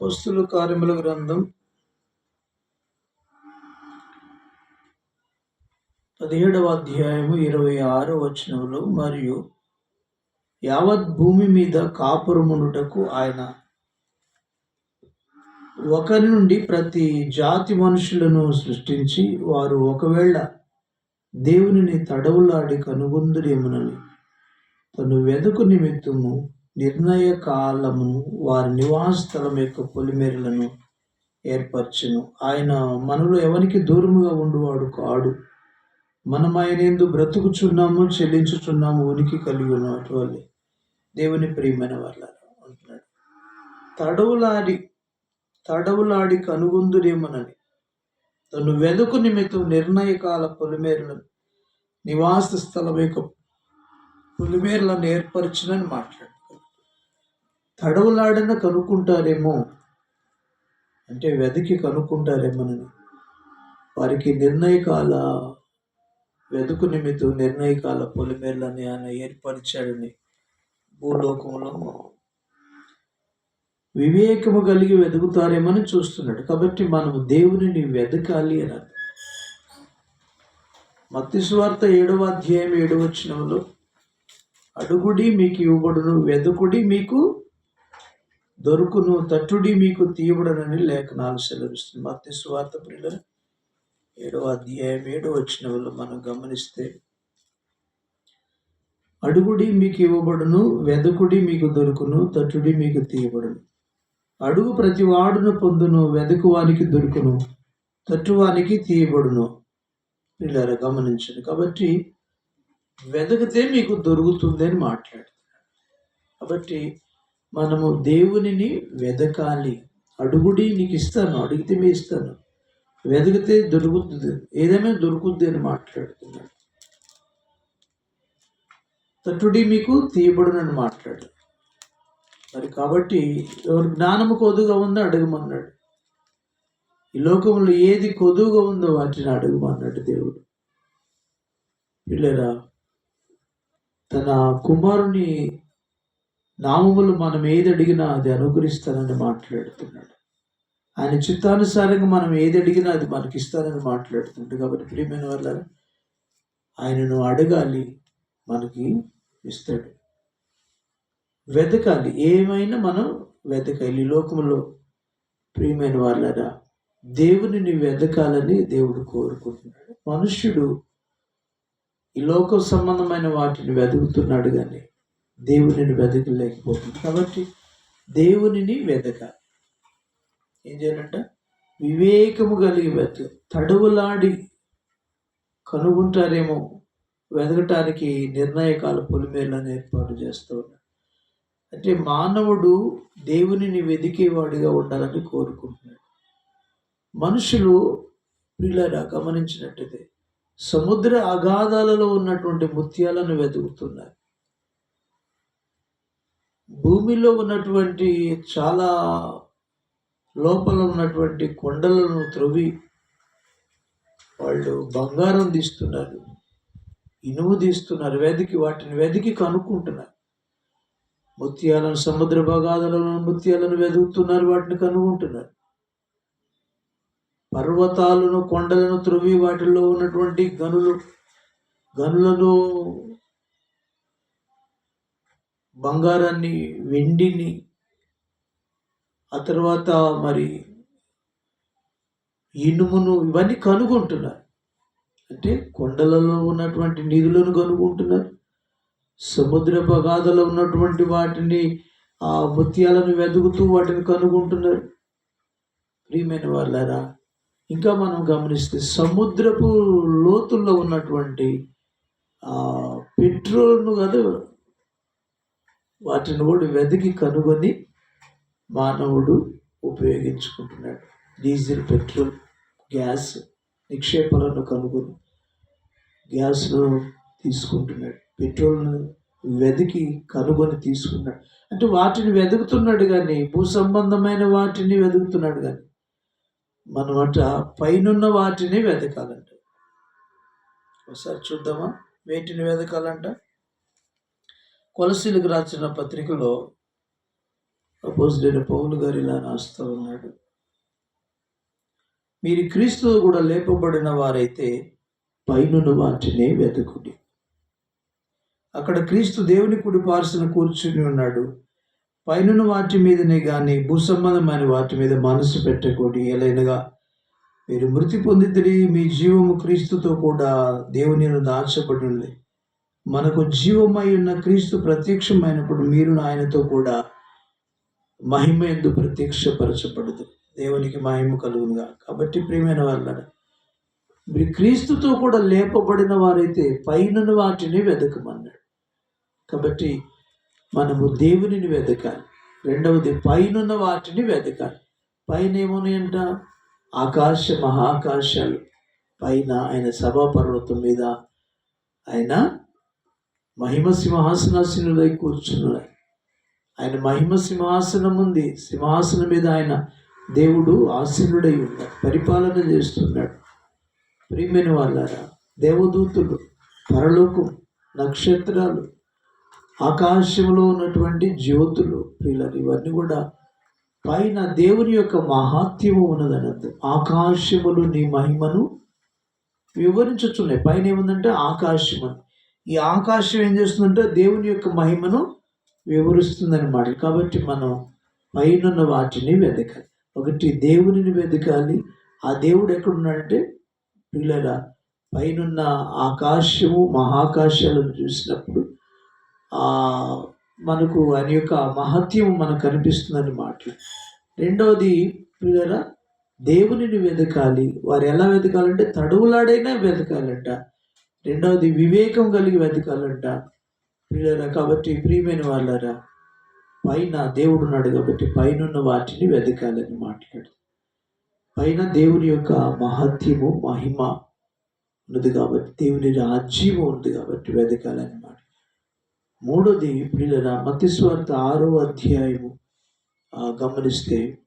అపోస్తుల కార్యముల గ్రంథం పదిహేడవ అధ్యాయము ఇరవై ఆరు వచనములు మరియు యావత్ భూమి మీద కాపురమునుటకు ఆయన ఒకరి నుండి ప్రతి జాతి మనుషులను సృష్టించి వారు ఒకవేళ దేవునిని తడవులాడి కనుగొందుడేమునని తను వెదుకు నిమిత్తము నిర్ణయ కాలము వారి నివాస స్థలం యొక్క పొలిమేరలను ఏర్పరచును. ఆయన మనలో ఎవరికి దూరముగా ఉండువాడు కాడు. మనం ఆయన ఎందు బ్రతుకుచున్నాము చెల్లించుచున్నాము ఉనికి కలిగి ఉన్నటువంటి దేవుని ప్రియమైన వాళ్ళ అంటున్నాడు. తడవులాడి తడవులాడి కనుగొందురేమనని తను వెదుకు నిమిత్తం నిర్ణయకాల పొలిమేరలను నివాస స్థలం యొక్క పొలిమేరలను ఏర్పరచునని మాట్లాడు. తడవులాడిన కనుక్కుంటారేమో. అంటే వెతికి కనుక్కుంటారేమోనని. వారికి నిర్ణయకాల వెతుకు నిమిత్తం నిర్ణయకాల పొలిమేర్లని ఆయన ఏర్పరిచాడని భూలోకంలో వివేకము కలిగి వెతుకుతారేమని చూస్తున్నాడు. కాబట్టి మనము దేవునిని వెతకాలి అని అర్థం. మత్తి ఏడవ అధ్యాయం ఏడవ వచనంలో అడుగుడి మీకు ఇవ్వబడును వెదుకుడి మీకు దొరుకును తట్టుడి మీకు తీయబడనని లేఖనాలు సెలవిస్తుంది. మత్తి స్వార్థ ప్రియుల ఏడవ అధ్యాయం ఏడవ వాళ్ళు మనం గమనిస్తే అడుగుడి మీకు ఇవ్వబడును వెదకుడి మీకు దొరుకును తట్టుడి మీకు తీయబడును అడుగు ప్రతి వాడును పొందును వెదకువానికి దొరుకును తట్టువానికి తీయబడును. పిల్లలు గమనించండి. కాబట్టి వెదకితే మీకు దొరుకుతుంది అని మాట్లాడుతున్నాడు. కాబట్టి మనము దేవునిని వెదకాలి. అడుగుడి నీకు ఇస్తాను అడిగితే మీ ఇస్తాను. వెదకితే దొరుకుతుంది ఏదైనా దొరుకుద్ది అని మాట్లాడుతున్నాడు. తట్టుడి మీకు తీయబడునని మాట్లాడు. మరి కాబట్టి ఎవరు జ్ఞానము కొదుగా ఉందో అడగమన్నాడు. ఈ లోకంలో ఏది కొదువుగా ఉందో వాటిని అడగమన్నాడు దేవుడు. పిల్లరా తన కుమారుని నామములు మనం ఏది అడిగినా అది అనుగ్రహిస్తానని మాట్లాడుతున్నాడు. ఆయన చిత్తానుసారంగా మనం ఏది అడిగినా అది మనకి ఇస్తానని మాట్లాడుతుంటాడు. కాబట్టి ప్రియమైన వాళ్ళ ఆయనను అడగాలి మనకి ఇస్తాడు. వెతకాలి. ఏమైనా మనం వెతకాలి. ఈ లోకంలో ప్రియమైన వాళ్ళరా దేవునిని వెతకాలని దేవుడు కోరుకుంటున్నాడు. మనుష్యుడు ఈ లోక సంబంధమైన వాటిని వెతుకుతున్నాడు కానీ దేవునిని వెతకలేకపోతుంది కాబట్టి దేవునిని వెతకాలి ఏం చేయాలంట? వివేకము కలిగి వెతక తడవులాడి కనుగొంటారేమో. వెతకటానికి నిర్ణయకాల పొలిమేరలను ఏర్పాటు చేస్తూ అంటే మానవుడు దేవునిని వెతికేవాడిగా ఉండాలని కోరుకుంటున్నాడు. మనుషులు వీళ్ళరా గమనించినట్టయితే సముద్ర అగాధాలలో ఉన్నటువంటి ముత్యాలను వెతుకుతున్నారు. భూమిలో ఉన్నటువంటి చాలా లోపల ఉన్నటువంటి కొండలను త్రవ్వి వాళ్ళు బంగారం తీస్తున్నారు. ఇనుము తీస్తున్నారు. వెదికి వాటిని వెదికి కనుక్కుంటున్నారు. ముత్యాలను సముద్ర భాగాలలో ముత్యాలను వెతుకుతున్నారు వాటిని కనుక్కుంటున్నారు. పర్వతాలను కొండలను త్రవ్వి వాటిల్లో ఉన్నటువంటి గనులు గనులను బంగారాన్ని వెండిని ఆ తర్వాత మరి ఇనుమును ఇవన్నీ కనుగొంటున్నారు. అంటే కొండలలో ఉన్నటువంటి నిధులను కనుగొంటున్నారు. సముద్ర పగాధలో ఉన్నటువంటి వాటిని ఆ ముత్యాలను వెతుకుతూ వాటిని కనుగొంటున్నారు. ప్రియమైన వాళ్ళారా ఇంకా మనం గమనిస్తే సముద్రపు లోతుల్లో ఉన్నటువంటి పెట్రోల్ను కదా వాటిని కూడా వెతికి కనుగొని మానవుడు ఉపయోగించుకుంటున్నాడు. డీజిల్ పెట్రోల్ గ్యాస్ నిక్షేపాలను కనుగొని గ్యాస్ను తీసుకుంటున్నాడు. పెట్రోల్ను వెతికి కనుగొని తీసుకున్నాడు. అంటే వాటిని వెతుకుతున్నాడు కానీ భూ సంబంధమైన వాటిని వెతుకుతున్నాడు కానీ మనమట పైనున్న వాటిని వెతకాలంట. ఒకసారి చూద్దామా? వేటిని వెతకాలంట. కొలసీలకు రాసిన పత్రికలో అపోజిడైన పౌలు గారు ఇలా రాస్తూ ఉన్నాడు మీరు క్రీస్తు కూడా లేపబడిన వారైతే పైనున్న వాటినే వెతుకుడి. అక్కడ క్రీస్తు దేవుని కుడి పార్సన కూర్చుని ఉన్నాడు. పైనున్న వాటి మీదనే కానీ భూసంబంధమైన వాటి మీద మనసు పెట్టకూడి. ఎలైనగా మీరు మృతి పొందితే మీ జీవము క్రీస్తుతో కూడా దేవుని దాచబడి ఉంది. మనకు జీవమై ఉన్న క్రీస్తు ప్రత్యక్షమైనప్పుడు మీరు ఆయనతో కూడా మహిమ ఎందు ప్రత్యక్షపరచబడదు. దేవునికి మహిమ కలుగునుగా కాబట్టి ప్రియమైన వాళ్ళ మీరు క్రీస్తుతో కూడా లేపబడిన వారైతే పైన వాటిని వెతకమన్నాడు కాబట్టి మనము దేవునిని వెతకాలి రెండవది పైనున్న వాటిని వెతకాలి పైన ఏమున్నాయంట ఆకాశ మహాకాశాలు. పైన ఆయన సభాపర్వతం మీద ఆయన మహిమ సింహాసనాసీనులై కూర్చున్నాయి. ఆయన మహిమ సింహాసనం ఉంది. సింహాసనం మీద ఆయన దేవుడు ఆసీనుడై ఉన్నాడు. పరిపాలన చేస్తున్నాడు. ప్రియమైన వాళ్ళారా దేవదూతులు పరలోకం నక్షత్రాలు ఆకాశంలో ఉన్నటువంటి జ్యోతులు పిల్లలు ఇవన్నీ కూడా పైన దేవుని యొక్క మహాత్యము ఉన్నదనద్దు ఆకాశములు నీ మహిమను వివరించుచున్నాయి. పైన ఏముందంటే ఆకాశం అని ఈ ఆకాశం ఏం చేస్తుందంటే దేవుని యొక్క మహిమను వివరిస్తుందన్నమాట కాబట్టి మనం పైన వాటిని వెతకాలి. ఒకటి దేవునిని వెతకాలి. ఆ దేవుడు ఎక్కడున్నాడంటే పిల్లల పైనున్న ఆకాశము మహాకాశాలను చూసినప్పుడు మనకు ఆయన యొక్క మహత్యం మనకు కనిపిస్తుందని మాటలు. రెండవది పిల్లల దేవునిని వెతకాలి. వారు ఎలా వెతకాలంటే తడువులాడైనా వెతకాలంట. రెండవది వివేకం కలిగి వెతకాలంట పిల్లరా కాబట్టి ప్రియమైన వాళ్ళరా పైన దేవుడు ఉన్నాడు కాబట్టి పైన వాటిని వెతకాలని మాట్లాడు. పైన దేవుని యొక్క మహత్యము మహిమ ఉన్నది కాబట్టి దేవుని రాజ్యము ఉంది కాబట్టి వెతకాలని మాట మూడోది పిల్లల మతిస్వార్థ ఆరో అధ్యాయము గమనిస్తే